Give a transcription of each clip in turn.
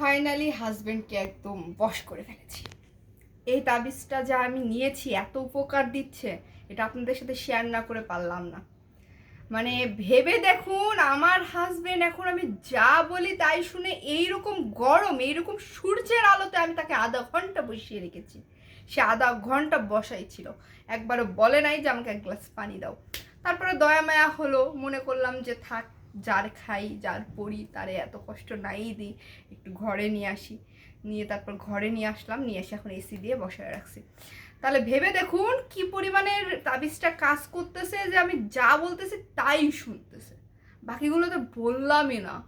Finally হাজবেন্ডকে একদম বশ করে ফেলেছি। এই তাবিজটা যা আমি নিয়েছি, এত উপকার দিচ্ছে, এটা আপনাদের সাথে শেয়ার না করে পারলাম না। মানে ভেবে দেখুন, আমার হাজবেন্ড এখন আমি যা বলি তাই শুনে এইরকম গরম, এইরকম সূর্যের আলোতে আমি তাকে আধা ঘণ্টা বসিয়ে রেখেছি। সে আধা ঘণ্টা বসাই ছিল। একবারও বলে নাই যে আমাকে এক গ্লাস পানি দাও। তারপরে দয়া মায়া হলো, মনে করলাম যে থাক যার খাই, যার পড়ি, তারে এত কষ্ট নাই দিই, একটু ঘরে নিয়ে আসি। নিয়ে তারপর ঘরে নিয়ে আসলাম, নিয়ে এসে এখন এসি দিয়ে বসায় রাখছি। তাহলে ভেবে দেখুন কি পরিমাণের তাবিজটা কাজ করতেছে যে আমি যা বলতেছি তাই শুনতেছে। বাকিগুলো তো বললামই না।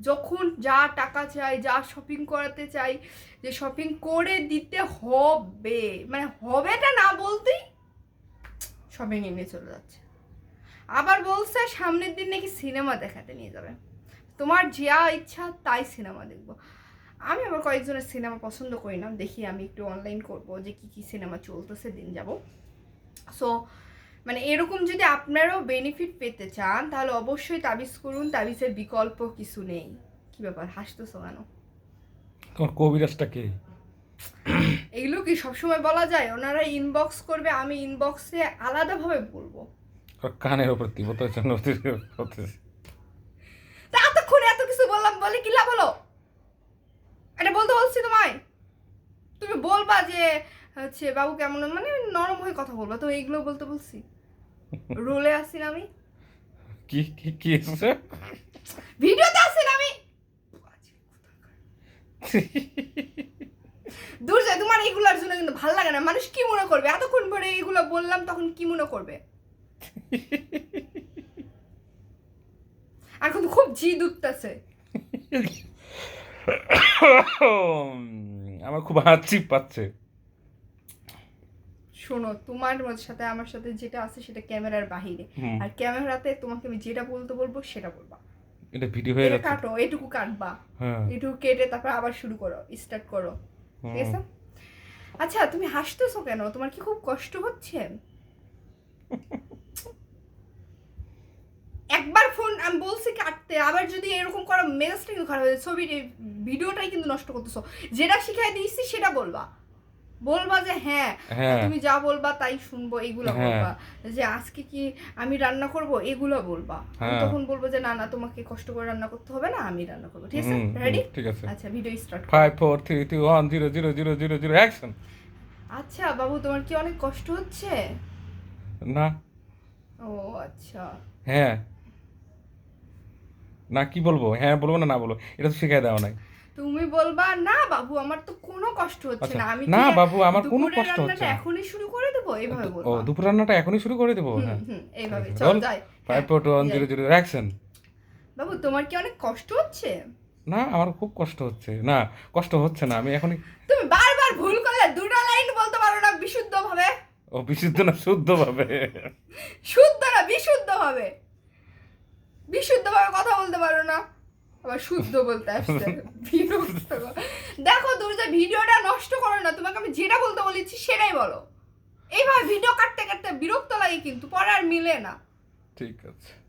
যখন যা টাকা চাই, যা শপিং করাতে চাই, যে শপিং করে দিতে হবে। মানে হবেটা না বলতেই শপিং নিয়ে চলে যাচ্ছে। আবার বলছে সামনের দিন নাকি সিনেমা দেখাতে নিয়ে যাবে। তোমার যা ইচ্ছা তাই সিনেমা দেখব। আমি আবার কয়েকজনের সিনেমা পছন্দ করি না। দেখি আমি একটু অনলাইন করব যে কি কি সিনেমা চলতেছে দিন যাব। সো মানে এরকম যদি আপনারাও বেনিফিট পেতে চান তাহলে অবশ্যই তাবিজ করুন। তাবিজের বিকল্প কিছু নেই। কি ব্যাপার? হাসতেছো কেন? তোমার কবিরাজটা কে? এগুলো কি সবসময় বলা যায়? ওনারা ইনবক্স করবে আমি ইনবক্সে আলাদাভাবে বলব। কানের ওপর তিব্বত হচ্ছে এতক্ষণে এত কিছু বললাম বলে কি লাভ হলো? এটা বলতে বলছি তোমায়। তুমি বলবা যে হচ্ছে বাবু কেমন মানে নরম হয়ে কথা বলবা। তো এইগুলো বলতে বলছি। রোলে আসি না আমি। কি কি কি এসেছে? ভিডিওতে আসি না আমি। দূর যায় তোমার এইগুলোর জন্য কিন্তু ভালো লাগে না। মানুষ কি মনে করবে? এতক্ষণ পরে এইগুলো বললাম তখন কি মনে করবে? এখন খুব জিদ উঠতেছে। আমার খুব হাঁচি পাচ্ছে। শোনো তোমার সাথে আমার সাথে যেটা আছে সেটা ক্যামেরার বাহিরে। আর ক্যামেরাতে তোমাকে আমি যেটা বলতে বলব সেটা বলবা। এটা ভিডিও হয়ে যাচ্ছে। কাটো এটুকু কাটবা। হ্যাঁ। এটুকু কেটে তারপর আবার শুরু করো স্টার্ট করো। ঠিক আছে? আচ্ছা তুমি হাসতেছো কেন? তোমার কি খুব কষ্ট হচ্ছে? একবার ফোন আমি বলছি কাটতে আবার যদি এরকম করো মেজাজটা কিন্তু খারাপ হয়ে যায়। ছবি ভিডিওটাই কিন্তু নষ্ট করতেছো। যেটা শিখাই দিয়েছি সেটা বলবা। বলবা যে হ্যাঁ হ্যাঁ। তুমি যা বলবা তাই শুনব এগুলো হ্যাঁ। বলবা। যে আজকে কি আমি রান্না করব এগুলো বলবা। হ্যাঁ। তখন বলব যে না না তোমাকে কষ্ট করে রান্না করতে হবে না আমি রান্না করব। ঠিক আছে? রেডি ঠিক আছে। আচ্ছা video start five four three two one zero zero zero zero zero action আচ্ছা বাবু তোমার কি অনেক কষ্ট হচ্ছে? না। ও আচ্ছা। হ্যাঁ। না কি বলব? হ্যাঁ বলব না না বলব। এটা তো শিখাই দেওয়া নাই। তুমি বলবা না বাবু আমার তো কোনো কষ্ট হচ্ছে আচ্ছা, না। আমি না বাবু, আমার কোনো কষ্ট হচ্ছে না। এখনই শুরু করে দেবো? এইভাবে ও দুপুর রান্নাটা এখনই শুরু করে দেবো? হ্যাঁ। এইভাবে চল যাই। Five four two one zero zero action বাবু তোমার কি অনেক কষ্ট হচ্ছে? না আমার খুব কষ্ট হচ্ছে। না কষ্ট হচ্ছে না আমি এখনই তুমি বারবার ভুল করলে দুটো লাইন বলতে পারো না বিশুদ্ধ ভাবে ও বিশুদ্ধ না শুদ্ধ ভাবে শুদ্ধ না বিশুদ্ধ ভাবে বিশুদ্ধ ভাবে কথা বলতে পারো না। আবার শুদ্ধ বলতে আসছে। দেখো তুমি যে ভিডিওটা নষ্ট করো না। তোমাকে আমি যেটা বলতে বলেছি সেটাই বলো। এইভাবে ভিডিও কাটতে কাটতে বিরক্ত লাগে কিন্তু পরে আর মিলে না। ঠিক আছে।